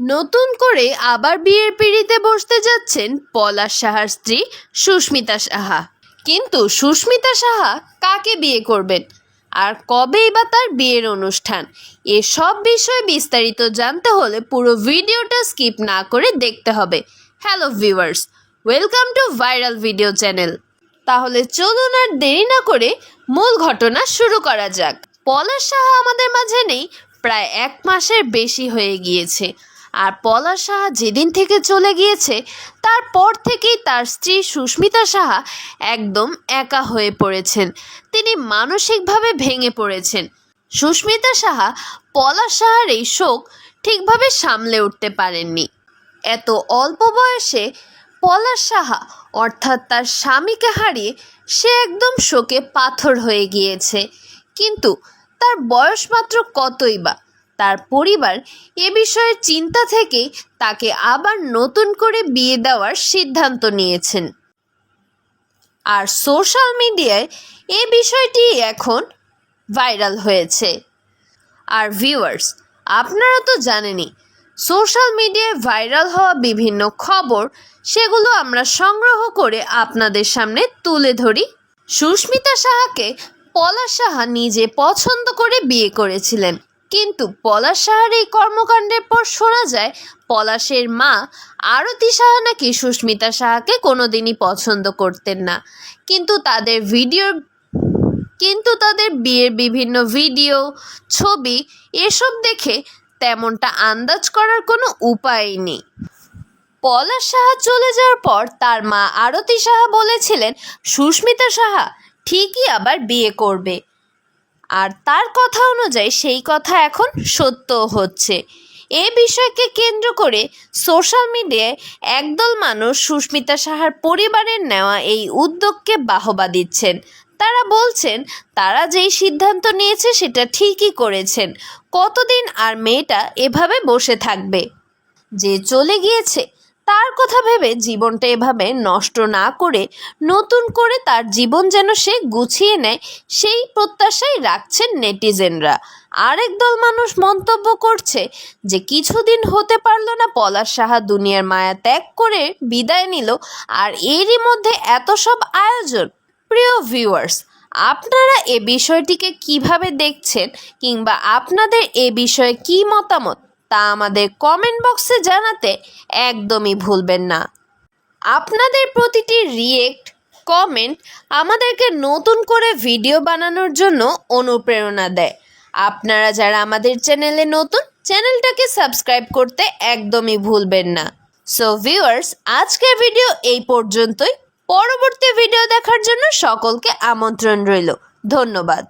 নতুন করে আবার বিয়ের পিড়িতে বসতে যাচ্ছেন পলাশ সাহার স্ত্রী সুস্মিতা সাহা। কিন্তু সুস্মিতা সাহা কাকে বিয়ে করবেন? আর কবেই বা তার বিয়ের অনুষ্ঠান? এসব বিষয়ে বিস্তারিত জানতে হলে পুরো ভিডিওটা স্কিপ না করে দেখতে হবে। Hello viewers, welcome to viral video channel. তাহলে চলুন আর দেরি না করে মূল ঘটনা শুরু করা যাক। পলাশ সাহা আমাদের মাঝে নেই, প্রায় এক মাসের বেশি হয়ে গিয়েছে। আর পলাশ সাহা যেদিন থেকে চলে গিয়েছে তারপর থেকেই তার স্ত্রী সুস্মিতা সাহা একদম একা হয়ে পড়েছেন। তিনি মানসিকভাবে ভেঙে পড়েছেন। সুস্মিতা সাহা পলাশ সাহার এই শোক ঠিকভাবে সামলে উঠতে পারেননি। এত অল্প বয়সে পলাশ সাহা অর্থাৎ তার স্বামীকে হারিয়ে সে একদম শোকে পাথর হয়ে গিয়েছে। কিন্তু তার বয়স মাত্র কতই বা? তার পরিবার এ বিষয়ে চিন্তা থেকে তাকে আবার নতুন করে বিয়ে দেওয়ার সিদ্ধান্ত নিয়েছেন। আর সোশ্যাল মিডিয়ায় এ বিষয়টি এখন ভাইরাল হয়েছে। আর ভিউয়ার্স, আপনারা তো জানেনই, সোশ্যাল মিডিয়ায় ভাইরাল হওয়া বিভিন্ন খবর, সেগুলো আমরা সংগ্রহ করে আপনাদের সামনে তুলে ধরি। সুস্মিতা সাহাকে পলাশ সাহা নিজে পছন্দ করে বিয়ে করেছিলেন। কিন্তু পলাশ সাহার এই কর্মকাণ্ডের পর শোনা যায়, পলাশের মা আরতি সাহা নাকি সুস্মিতা সাহাকে কোনোদিনই পছন্দ করতেন না। কিন্তু তাদের ভিডিওর কিন্তু তাদের বিয়ের বিভিন্ন ভিডিও, ছবি এসব দেখে তেমনটা আন্দাজ করার কোনো উপায় নেই। পলাশ সাহা চলে যাওয়ার পর তার মা আরতি সাহা বলেছিলেন, সুস্মিতা সাহা, ঠিকই আবার বিয়ে করবে। আর তার কথা অনুযায়ী সেই কথা এখন সত্য হচ্ছে। এ বিষয়কে কেন্দ্র করে সোশ্যাল মিডিয়ায় একদল মানুষ সুস্মিতা সাহার পরিবারের নেওয়া এই উদ্যোগকে বাহবা দিচ্ছেন। তারা বলছেন, তারা যেই সিদ্ধান্ত নিয়েছে সেটা ঠিকই করেছেন। কতদিন আর মেয়েটা এভাবে বসে থাকবে? যে চলে গিয়েছে তার কথা ভেবে জীবনটা এভাবে নষ্ট না করে, নতুন করে তার জীবন যেন সে গুছিয়ে নেয়, সেই প্রত্যাশাই রাখছেন নেটিজেনরা। আরেক দল মানুষ মন্তব্য করছে যে কিছুদিন হতে পারল না পলাশ সাহা দুনিয়ার মায়া ত্যাগ করে বিদায় নিল, আর এরই মধ্যে এত সব আয়োজন। প্রিয় ভিউয়ার্স, আপনারা এ বিষয়টিকে কীভাবে দেখছেন কিংবা আপনাদের এ বিষয়ে কী মতামত? তা আমাদের কমেন্ট বক্সে জানাতে একদমই ভুলবেন না। আপনাদের প্রতিটি রিয়েক্ট কমেন্ট আমাদেরকে নতুন করে ভিডিও বানানোর জন্য অনুপ্রেরণা দেয়। আপনারা যারা আমাদের চ্যানেলে নতুন চ্যানেলটাকে সাবস্ক্রাইব করতে একদমই ভুলবেন না। সো ভিউয়ার্স আজকের ভিডিও এই পর্যন্তই। পরবর্তী ভিডিও দেখার জন্য সকলকে আমন্ত্রণ রইল। ধন্যবাদ।